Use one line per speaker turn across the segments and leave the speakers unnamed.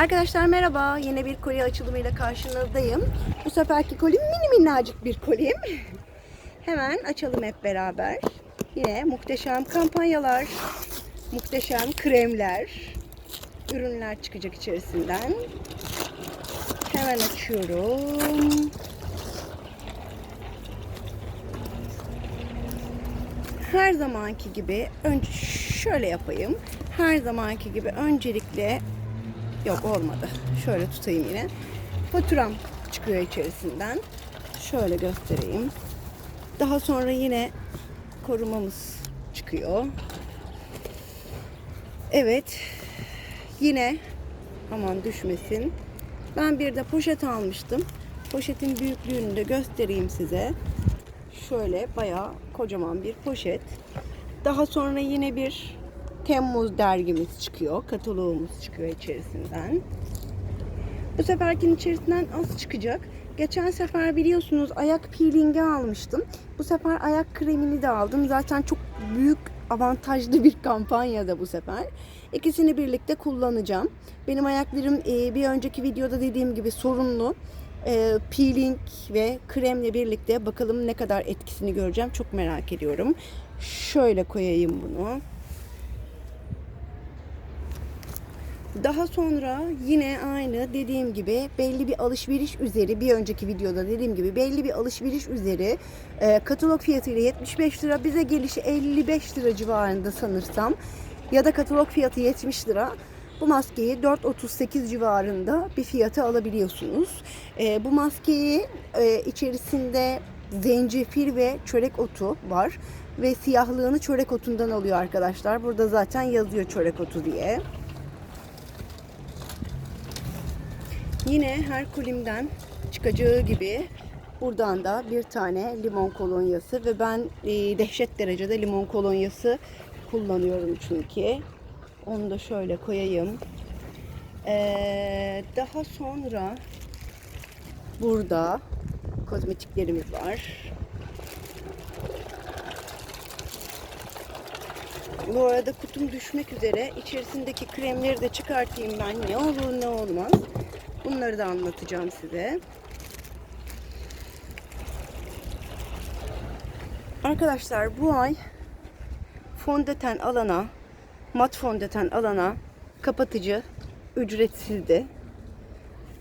Arkadaşlar merhaba. Yine bir kolye açılımıyla karşınızdayım. Bu seferki kolim mini minnacık bir kolim. Hemen açalım hep beraber. Yine muhteşem kampanyalar, muhteşem kremler, ürünler çıkacak içerisinden. Hemen açıyorum. Her zamanki gibi önce şöyle yapayım. Her zamanki gibi öncelikle Yok olmadı. Şöyle tutayım yine. Faturam çıkıyor içerisinden. Şöyle göstereyim. Daha sonra yine korumamız çıkıyor. Evet. Yine aman düşmesin. Ben bir de poşet almıştım. Poşetin büyüklüğünü de göstereyim size. Şöyle bayağı kocaman bir poşet. Daha sonra yine bir Temmuz dergimiz çıkıyor. Kataloğumuz çıkıyor içerisinden. Bu seferkin içerisinden az çıkacak. Geçen sefer biliyorsunuz ayak peelingi almıştım. Bu sefer ayak kremini de aldım. Zaten çok büyük avantajlı bir kampanyada bu sefer. İkisini birlikte kullanacağım. Benim ayaklarım e, bir önceki videoda dediğim gibi sorunlu. E, peeling ve kremle birlikte bakalım ne kadar etkisini göreceğim. Çok merak ediyorum. Şöyle koyayım bunu. Daha sonra yine aynı dediğim gibi belli bir alışveriş üzeri bir önceki videoda dediğim gibi belli bir alışveriş üzeri e, katalog fiyatıyla 75 lira bize gelişi 55 lira civarında sanırsam ya da katalog fiyatı 70 lira bu maskeyi 4.38 civarında bir fiyata alabiliyorsunuz. E, bu maskeyi e, içerisinde zencefil ve çörek otu var ve siyahlığını çörek otundan alıyor arkadaşlar. Burada zaten yazıyor çörek otu diye. Yine her kulimden çıkacağı gibi buradan da bir tane limon kolonyası ve ben e, dehşet derecede limon kolonyası kullanıyorum çünkü. Onu da şöyle koyayım. Ee, daha sonra burada kozmetiklerimiz var. Bu arada kutum düşmek üzere. İçerisindeki kremleri de çıkartayım ben. Ne olur ne olmaz. Bunları da anlatacağım size. Arkadaşlar bu ay fondöten alana, mat fondöten alana kapatıcı ücretsizdi.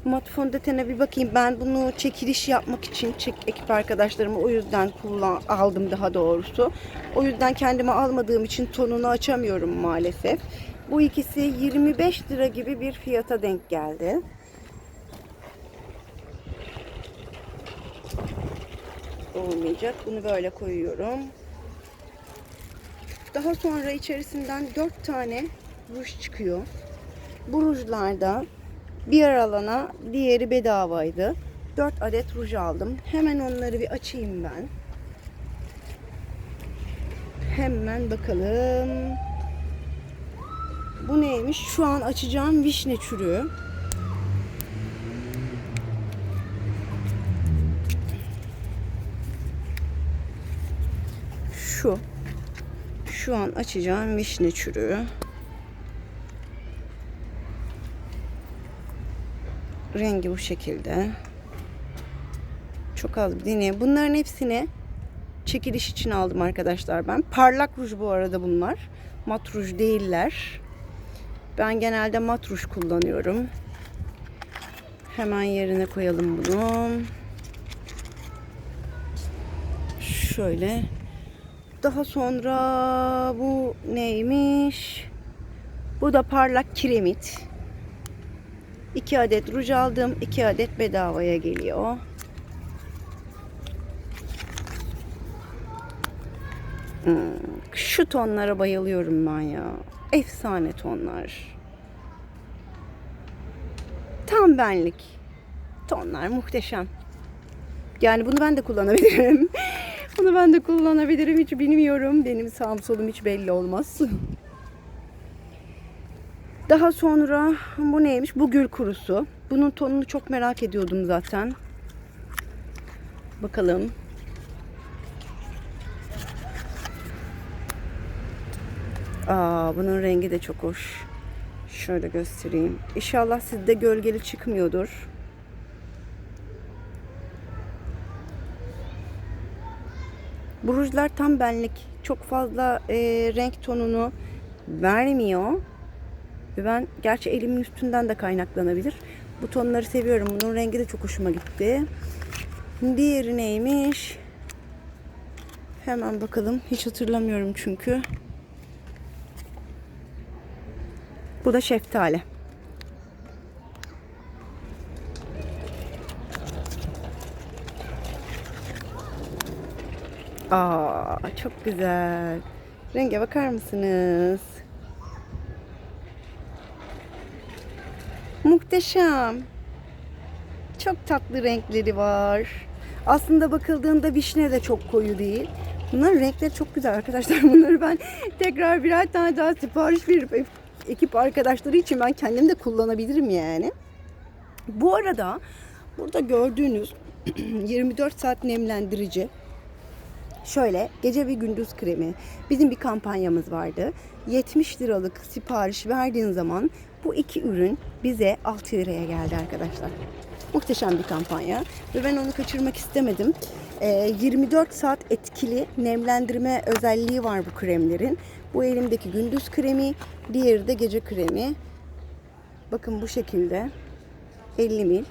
Mat fondötene bir bakayım. Ben bunu çekiliş yapmak için çek ekip arkadaşlarımı o yüzden kullan aldım daha doğrusu. O yüzden kendime almadığım için tonunu açamıyorum maalesef. Bu ikisi 25 lira gibi bir fiyata denk geldi. Olmayacak. Bunu böyle koyuyorum. Daha sonra içerisinden 4 tane ruj çıkıyor. Bu rujlarda bir alana diğeri bedavaydı. 4 adet ruj aldım. Hemen onları bir açayım ben. Hemen bakalım. Bu neymiş? Şu an açacağım vişne çürüğü. Şu. Şu an açacağım vişne çürüğü. Rengi bu şekilde. Çok az bir deneyim. Bunların hepsini çekiliş için aldım arkadaşlar ben. Parlak ruj bu arada bunlar. Mat ruj değiller. Ben genelde mat ruj kullanıyorum. Hemen yerine koyalım bunu. Şöyle daha sonra bu neymiş? Bu da parlak kiremit. 2 adet ruj aldım. 2 adet bedavaya geliyor. Hmm, şu tonlara bayılıyorum ben ya. Efsane tonlar. Tam benlik. Tonlar muhteşem. Yani bunu ben de kullanabilirim. Bunu ben de kullanabilirim hiç bilmiyorum. Benim sağım solum hiç belli olmaz. Daha sonra bu neymiş? Bu gül kurusu. Bunun tonunu çok merak ediyordum zaten. Bakalım. Aa, bunun rengi de çok hoş. Şöyle göstereyim. İnşallah sizde gölgeli çıkmıyordur. Bu rujlar tam benlik. Çok fazla e, renk tonunu vermiyor. Ve ben gerçi elimin üstünden de kaynaklanabilir. Bu tonları seviyorum. Bunun rengi de çok hoşuma gitti. Diğeri neymiş? Hemen bakalım. Hiç hatırlamıyorum çünkü. Bu da şeftali. Aa, çok güzel. Renge bakar mısınız? Muhteşem. Çok tatlı renkleri var. Aslında bakıldığında vişne de çok koyu değil. Bunların renkleri çok güzel arkadaşlar. Bunları ben tekrar birer tane daha sipariş verip ekip arkadaşları için ben kendim de kullanabilirim yani. Bu arada burada gördüğünüz 24 saat nemlendirici Şöyle gece ve gündüz kremi. Bizim bir kampanyamız vardı. 70 liralık sipariş verdiğin zaman bu iki ürün bize 6 liraya geldi arkadaşlar. Muhteşem bir kampanya ve ben onu kaçırmak istemedim. Ee, 24 saat etkili nemlendirme özelliği var bu kremlerin. Bu elimdeki gündüz kremi, diğeri de gece kremi. Bakın bu şekilde 50 mil.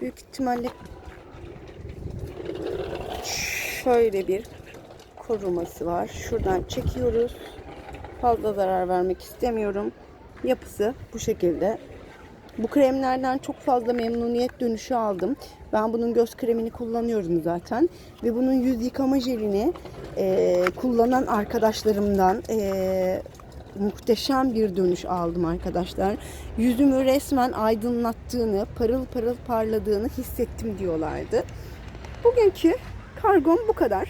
Büyük ihtimalle şöyle bir koruması var. Şuradan çekiyoruz. Fazla zarar vermek istemiyorum. Yapısı bu şekilde. Bu kremlerden çok fazla memnuniyet dönüşü aldım. Ben bunun göz kremini kullanıyorum zaten. Ve bunun yüz yıkama jelini e, kullanan arkadaşlarımdan e, muhteşem bir dönüş aldım arkadaşlar. Yüzümü resmen aydınlattığını, parıl parıl parladığını hissettim diyorlardı. Bugünkü kargom bu kadar.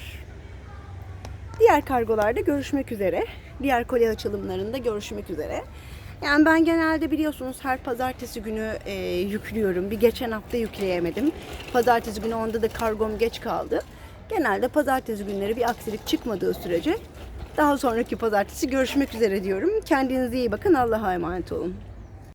Diğer kargolarda görüşmek üzere. Diğer kolye açılımlarında görüşmek üzere. Yani ben genelde biliyorsunuz her pazartesi günü e, yüklüyorum. Bir geçen hafta yükleyemedim. Pazartesi günü onda da kargom geç kaldı. Genelde pazartesi günleri bir aksilik çıkmadığı sürece daha sonraki pazartesi görüşmek üzere diyorum. Kendinize iyi bakın. Allah'a emanet olun.